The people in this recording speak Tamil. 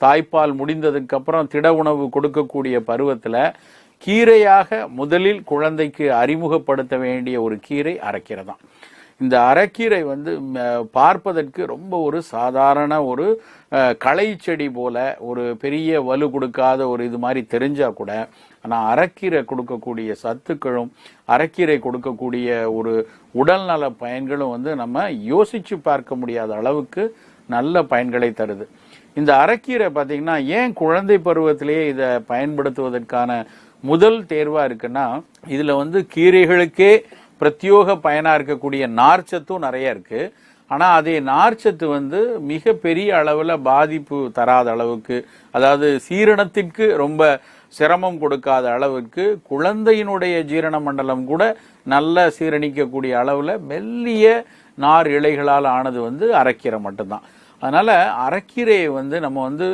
தாய்ப்பால் முடிந்ததுக்கு அப்புறம் திட உணவு கொடுக்கக்கூடிய பருவத்தில் கீரையாக முதலில் குழந்தைக்கு அறிமுகப்படுத்த வேண்டிய ஒரு கீரை அரைக்கீரை தான் இந்த அரைக்கீரை வந்து பார்ப்பதற்கு ரொம்ப ஒரு சாதாரண ஒரு களை செடி போல ஒரு பெரிய வலு கொடுக்காத ஒரு இது மாதிரி தெரிஞ்சால் கூட ஆனால் அரைக்கீரை கொடுக்கக்கூடிய சத்துக்களும் அரைக்கீரை கொடுக்கக்கூடிய ஒரு உடல்நல பயன்களும் வந்து நம்ம யோசித்து பார்க்க முடியாத அளவுக்கு நல்ல பயன்களை தருது. இந்த அரைக்கீரை பார்த்தீங்கன்னா ஏன் குழந்தை பருவத்திலேயே இதை பயன்படுத்துவதற்கான முதல் தேர்வாக இருக்குன்னா இதில் வந்து கீரைகளுக்கே பிரத்யோக பயனாக இருக்கக்கூடிய நார்ச்சத்தும் நிறைய இருக்குது ஆனால் அதே நார்ச்சத்து வந்து மிக பெரிய அளவில் பாதிப்பு தராத அளவுக்கு அதாவது சீரணத்திற்கு ரொம்ப சிரமம் கொடுக்காத அளவுக்கு குழந்தையினுடைய ஜீரண மண்டலம் கூட நல்ல சீரணிக்கக்கூடிய அளவில் மெல்லிய நார் இலைகளால் ஆனது வந்து அரைக்கீரை மட்டும்தான். அதனால் அரைக்கீரையை வந்து நம்ம வந்து